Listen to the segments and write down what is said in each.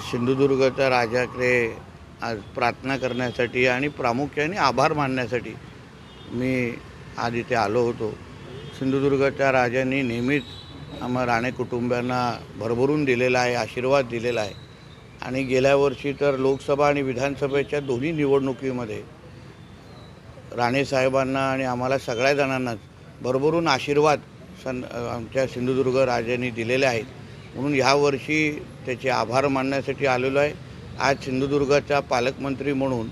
सिंधुदुर्गच्या राजाकडे आज प्रार्थना करण्यासाठी आणि प्रामुख्याने आभार मानण्यासाठी मी आज इथे आलो होतो. सिंधुदुर्गच्या राजांनी नेहमीच आम्हा राणे कुटुंबियांना भरभरून दिलेला आहे आशीर्वाद दिलेला आहे. आणि गेल्या वर्षी तर लोकसभा आणि विधानसभेच्या दोन्ही निवडणुकीमध्ये राणेसाहेबांना आणि आम्हाला सगळ्या जणांनाच भरभरून आशीर्वाद सन आमच्या सिंधुदुर्ग राजांनी दिलेले आहेत. म्हणून ह्या वर्षी त्याचे आभार मानण्यासाठी आलेलो आहे. आज सिंधुदुर्गाचा पालकमंत्री म्हणून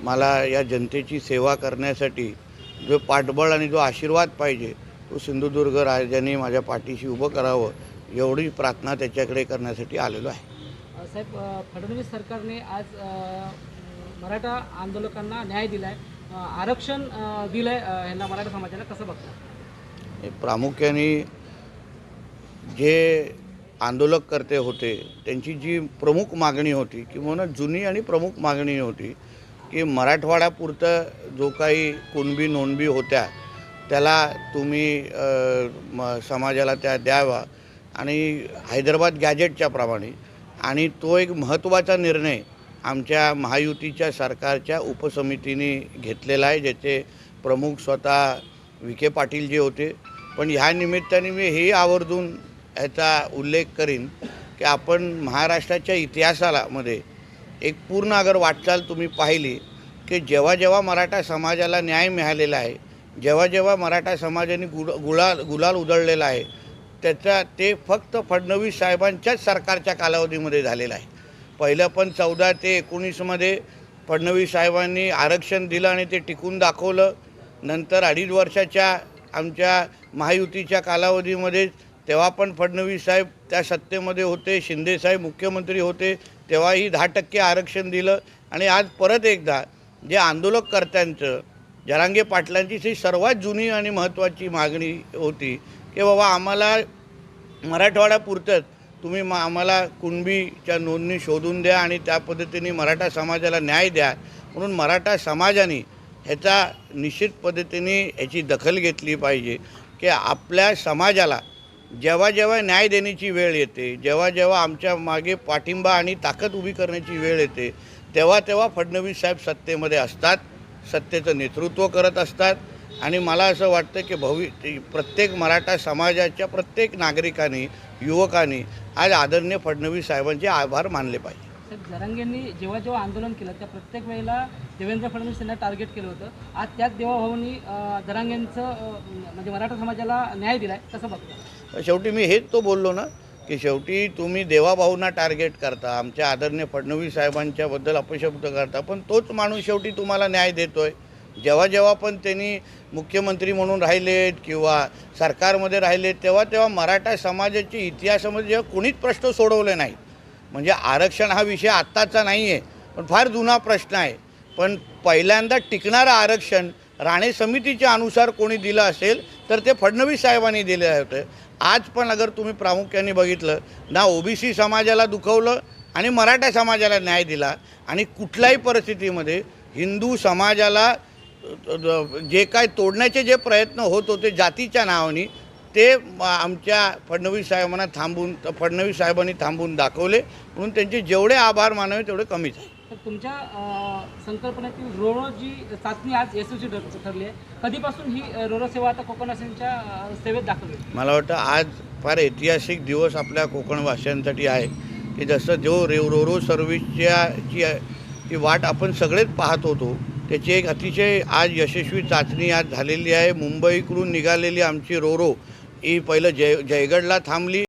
मला या जनतेची सेवा करण्यासाठी जो पाठबळ आणि जो आशीर्वाद पाहिजे तो सिंधुदुर्ग राजांनी माझ्या पाठीशी उभं करावं एवढी प्रार्थना त्याच्याकडे करण्यासाठी आलेलो आहे. साहेब फडणवीस सरकारने आज मराठा आंदोलकांना न्याय दिलाय. अ, आरक्षण अ, दिलंय अ, ह्यांना मराठा समाजाला. कसं बघता? प्रामुख्याने जे आंदोलक करते होते त्यांची जी प्रमुख मागणी होती किंवा जुनी आणि प्रमुख मागणी होती की मराठवाड्यापुरतं जो काही कुणबी नोंदबी होत्या त्याला तुम्ही म समाजाला त्या द्यावा. आणि हैदराबाद गॅजेटच्या प्रमाणे. आणि तो एक महत्त्वाचा निर्णय आमच्या महायुतीच्या सरकारच्या उपसमितीने घेतलेला आहे ज्याचे प्रमुख स्वतः विखे पाटील जे होते. पण ह्या निमित्ताने मी हे आवर्जून याचा उल्लेख करीन की आपण महाराष्ट्राच्या इतिहासाला मध्ये एक पूर्ण अगर वाटचाल तुम्ही पाहिली की जेव्हा जेव्हा मराठा समाजाला न्याय मिळालेला आहे जेव्हा जेव्हा मराठा समाजाने गुल गुलाल गुलाल उधळलेला आहे त्याचा ते फक्त फडणवीस साहेबांच्याच सरकारच्या कालावधीमध्ये झालेलं आहे. पहिलं पण चौदा ते एकोणीसमध्ये फडणवीस साहेबांनी आरक्षण दिलं आणि ते टिकून दाखवलं. नंतर अडीच वर्षाच्या आमच्या महायुतीच्या कालावधीमध्ये तेव्हा पण फडणवीस साहेब त्या सत्तेमध्ये होते शिंदेसाहेब मुख्यमंत्री होते तेव्हाही दहा टक्के आरक्षण दिलं. आणि आज परत एकदा जे आंदोलककर्त्यांचं जरांगे पाटलांची ही सर्वात जुनी आणि महत्त्वाची मागणी होती की बाबा आम्हाला मराठवाड्यापुरतंच तुम्ही मा आम्हाला कुणबीच्या नोंदणी शोधून द्या आणि त्या पद्धतीने मराठा समाजाला न्याय द्या. म्हणून मराठा समाजाने ह्याचा निश्चित पद्धतीने ह्याची दखल घेतली पाहिजे की आपल्या समाजाला जेव्हा जेव्हा न्याय देण्याची वेळ येते जेव्हा जेव्हा आमच्या मागे पाठिंबा आणि ताकद उभी करण्याची वेळ येते तेव्हा तेव्हा फडणवीस साहेब सत्तेमध्ये असतात सत्तेचं नेतृत्व करत असतात आणि मला असं वाटतं की भवि प्रत्येक मराठा समाजाच्या प्रत्येक नागरिकांनी युवकांनी आज आदरणीय फडणवीस साहेबांचे आभार मानले पाहिजे. साहेब जरांगेंनी जेव्हा जेव्हा आंदोलन केलं त्या प्रत्येक वेळेला देवेंद्र फडणवीस यांना टार्गेट केलं होतं. आज त्याच देवाभाऊंनी जरांगेंचं म्हणजे मराठा समाजाला न्याय दिलाय कसं बघतो. शेवटी मी हेच तो बोललो ना की शेवटी तुम्ही देवाभाऊंना टार्गेट करता आमच्या आदरणीय फडणवीस साहेबांच्याबद्दल अपशब्द करता पण तोच माणूस शेवटी तुम्हाला न्याय देतोय. जेव्हा जेव्हा पण त्यांनी मुख्यमंत्री म्हणून राहिलेत किंवा सरकारमध्ये राहिलेत तेव्हा तेव्हा मराठा समाजाच्या इतिहासामध्ये जेव्हा कुणीच प्रश्न सोडवले नाही म्हणजे आरक्षण हा विषय आत्ताचा नाही आहे पण फार जुना प्रश्न आहे. पण पहिल्यांदा टिकणारं आरक्षण राणे समितीच्या अनुसार कोणी दिलं असेल तर ते फडणवीस साहेबांनी दिलं होतं. आज पण अगर तुम्ही प्रामुख्याने बघितलं ना ओबीसी समाजाला दुखवलं आणि मराठा समाजाला न्याय दिला आणि कुठल्याही परिस्थितीमध्ये हिंदू समाजाला जे काय तोडण्याचे जे प्रयत्न होत होते जातीच्या नावाने ते आमच्या फडणवीस साहेबांना थांबून फडणवीस साहेबांनी थांबून दाखवले. म्हणून त्यांचे जेवढे आभार मानावे तेवढे कमीच आहे तर तुमच्या संकल्पनेतील रोरो जी चाचणी आज यशस्वी ठरली आहे कधीपासून ही रोरो सेवा आता कोकणवासियांच्या सेवेत दाखल मला वाटतं आज फार ऐतिहासिक दिवस आपल्या कोकणवासियांसाठी आहे की जसं जो रे रोरो सर्व्हिसच्या ची वाट आपण सगळेच पाहत होतो त्याची एक अतिशय आज यशस्वी चाचणी आज झालेली आहे. मुंबईकडून निघालेली आमची रोरो ही पहिलं जय जयगडला थांबली.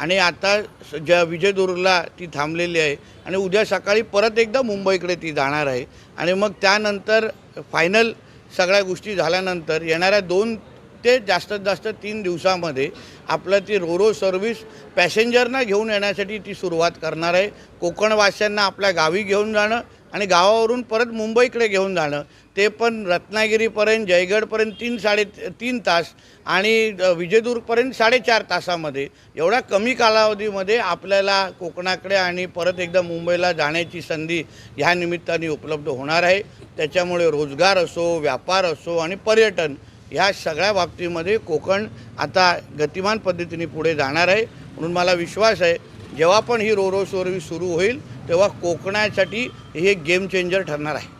आणि आता स- विजयदुर्गला ती थांबलेली आहे आणि उद्या सकाळी परत एकदा मुंबईकडे ती जाणार आहे. आणि मग त्यानंतर फायनल सगळ्या गोष्टी झाल्यानंतर येणाऱ्या दोन ते जास्तीत जास्त तीन दिवसामध्ये आपलं ती रोरो सर्व्हिस पॅसेंजरना घेऊन येण्यासाठी ती सुरुवात करणार आहे. कोकणवासियांना आपल्या गावी घेऊन जाणं आणि गावावरून परत मुंबईकडे घेऊन जाणं. ते पण रत्नागिरीपर्यंत जयगडपर्यंत तीन साडे तीन तास आणि विजयदुर्गपर्यंत साडेचार तासामध्ये. एवढ्या कमी कालावधीमध्ये आपल्याला कोकणाकडे आणि परत एकदा मुंबईला जाण्याची संधी ह्या निमित्ताने उपलब्ध होणार आहे. त्याच्यामुळे रोजगार असो व्यापार असो आणि पर्यटन ह्या सगळ्या बाबतीमध्ये कोकण आता गतिमान पद्धतीने पुढे जाणार आहे. म्हणून मला विश्वास आहे जेव्हा पण ही रोरो सर्व्हिस सुरू होईल तेव्हा कोकणासाठी हे गेम चेंजर ठरणार आहे.